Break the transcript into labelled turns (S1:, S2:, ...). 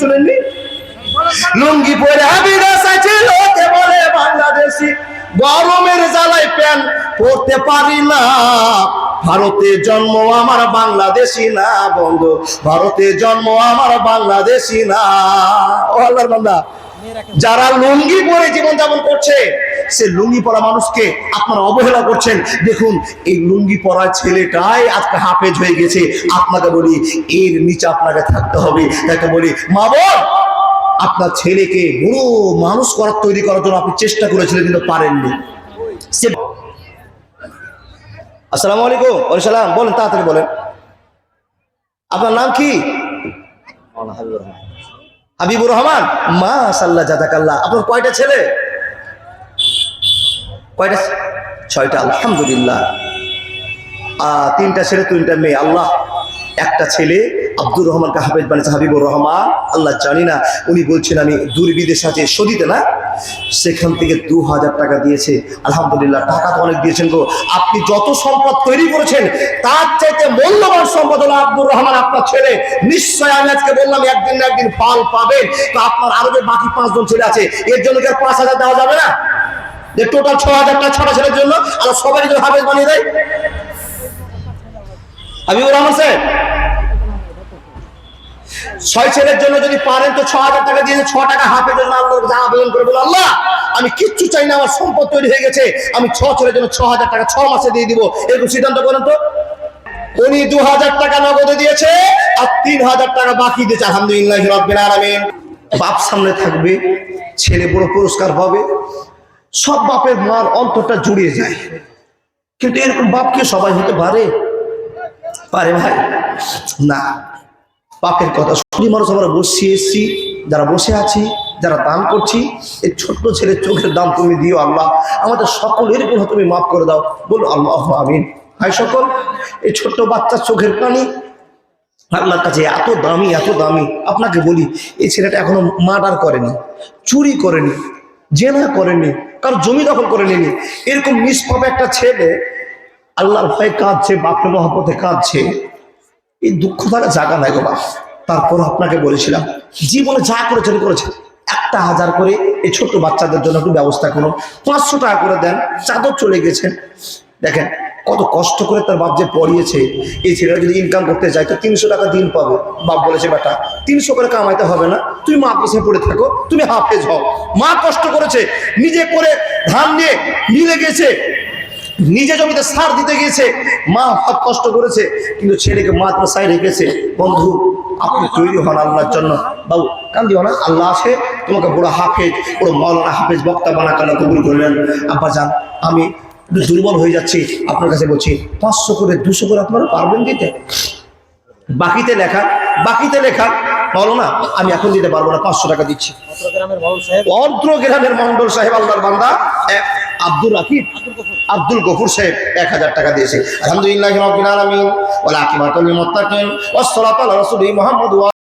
S1: শুনেননি? লুঙ্গি পরে হাবিদাস আছে লোকে বলে বাংলাদেশি। গরমের জ্বালায় প্যান পড়তে পারি না। ভারতে জন্ম, আমার বাংলাদেশি না, বন্ধু। ভারতে জন্ম, আমার বাংলাদেশি না। ও আল্লাহর বান্দা, যারা লুঙ্গি পরে জীবনযাপন করছে সে লুঙ্গি পরা মানুষকে আপনারা অবহেলা করছেন। দেখুন এই লুঙ্গি পরা ছেলেটাই আজকে হাফেজ হয়ে গেছে। আপনাকে বলি এর নিচে আপনাকে থাকতে হবে। তাকে বলি মা বোন আপনার ছেলেকে বড় মানুষ করার তৈরি করার জন্য আপনি চেষ্টা করেছিলেন কিন্তু পারেননি। সে আসসালামু আলাইকুম সালাম। বলেন তাড়াতাড়ি বলেন। আপনার নাম কি? হাবিবুর রহমান। মা সাল্লাহ জাদাকাল্লাহ আপনার কয়টা ছেলে? কয়টা? ছয়টা। আলহামদুলিল্লাহ। তিনটা ছেলে, তিনটা মেয়ে। আল্লাহ, একটা ছেলে আব্দুর রহমানকে হাফেজ বানিয়েছে, হাবিবুর রহমান। আল্লাহ জানি না, উনি বলছেন, আমি দুর্বিদের সাথে সদিতে না? সেখান থেকে দু হাজার টাকা দিয়েছে। আলহামদুলিল্লাহ, টাকা তো অনেক দিয়েছেন গো। আপনি যত সম্পদ তৈরি করেছেন, তার চাইতে মূল্যবান সম্পদ হলো আব্দুর রহমান, আপনার ছেলে। নিশ্চয় আমি আজকে বললাম, একদিন না একদিন পাল পাবেন। তো আপনার আরও যে বাকি পাঁচজন ছেলে আছে, এর জন্য কি আর পাঁচ হাজার দেওয়া যাবে না? যে টোটাল ছ হাজার টাকা ছটা ছেলের জন্য আর সবাই যদি হাফেজ বানিয়ে দেয়। হাবিবুর রহমান সাহেব ছয় ছেলের জন্য যদি পারেন তো ছ হাজার টাকা দিয়ে ছ টাকা হাফের জন্য আল্লাহর কাছে আবেদন করে বলো, আল্লাহ, আমি কিচ্ছু চাই না, আমার সম্পদ তৈরি হয়ে গেছে, আমি ছ ছেলের জন্য ছ হাজার টাকা ছ মাসে দিয়ে দিব। এরকম সিদ্ধান্ত করেন তো। উনি দু হাজার টাকা নগদে দিয়েছে আর তিন হাজার টাকা বাকি দিয়েছে, আলহামদুলিল্লাহ বাপ সামনে থাকবে, ছেলে বড় পুরস্কার পাবে সব বাপের মার অন্তরটা জুড়িয়ে যায়। কিন্তু এরকম বাপ কি সবাই হতে পারে? পারে ভাই। না। বাপের কথা শুনি, মানুষ আমরা বসে এসছি, যারা বসে আছি, যারা দান করছি, এই ছোট্ট ছেলের চোখের দাম তুমি দিও আল্লাহ। আমাদের সকল এরকম তুমি মাফ করে দাও। বলো, আল্লাহ আমিন। ভাই সকল, এই ছোট্ট বাচ্চার চোখের পানি, আল্লাহর কাছে এত দামি এত দামি। আপনাকে বলি, এই ছেলেটা এখনও মার্ডার করেনি, চুরি করেনি। জেনা করেনি কার জমি দখল করে নিনি এরকম নিষ্পাপ একটা ছেলে আল্লাহর ভয়ে কাঁদছে, বাপের মহাপথে কাঁদছে। এই দুঃখ থাকা জায়গা নাই গো বাপ। তারপর আপনাকে বলেছিলাম, জীবনে যা করেছেন করেছেন। একটা হাজার করে এই ছোট্ট বাচ্চাদের জন্য একটু ব্যবস্থা করুন। পাঁচশো টাকা করে দেন, চাদর চলে গেছেন দেখেন কত কষ্ট করে তার বাপ যে পড়িয়েছে, এই ছেলেরা যদি ইনকাম করতে চায়, তো তিনশো টাকা দিন পাবে। বাপ বলেছে, বেটা, তিনশো করে কামাইতে হবে না। তুমি মা পিছিয়ে পড়ে থাকো, তুমি হাফেজ হও। মা কষ্ট করেছে, নিজে করে ধান নিয়ে মিলে গেছে, নিজে জমিতে সার দিতে গিয়েছে। মা হাত কষ্ট করেছে, কিন্তু ছেলেকে মাদ্রাসায় রেখেছে। বন্ধু, আপনি তৈরি হন আল্লাহর জন্য। বাবু, কান্দিও না, আল্লাহ আছে, তোমাকে বড় হাফেজ, বড় মৌলানা হাফেজ বক্তা বানা কেন কবুল করলেন আব্বা যান, আমি দুর্বল হয়ে যাচ্ছি আপনার কাছে বলছি পাঁচশো করে দুশো করে আপনারা পারবেন দিতে? বাকিতে লেখা বাকিতে লেখা বলো না আমি এখন দিতে পারব না পাঁচশো টাকা দিচ্ছি। অর্দ্র গ্রামের মন্ডল সাহেব আল্লাহর বান্দা এক আব্দুল রাকিব আব্দুল গফুর। সাহেব এক হাজার টাকা দিয়েছে। আলহামদুলিল্লাহ আলমিন ওলা আকিমাতুল আলা রাসূলিহি মুহাম্মদ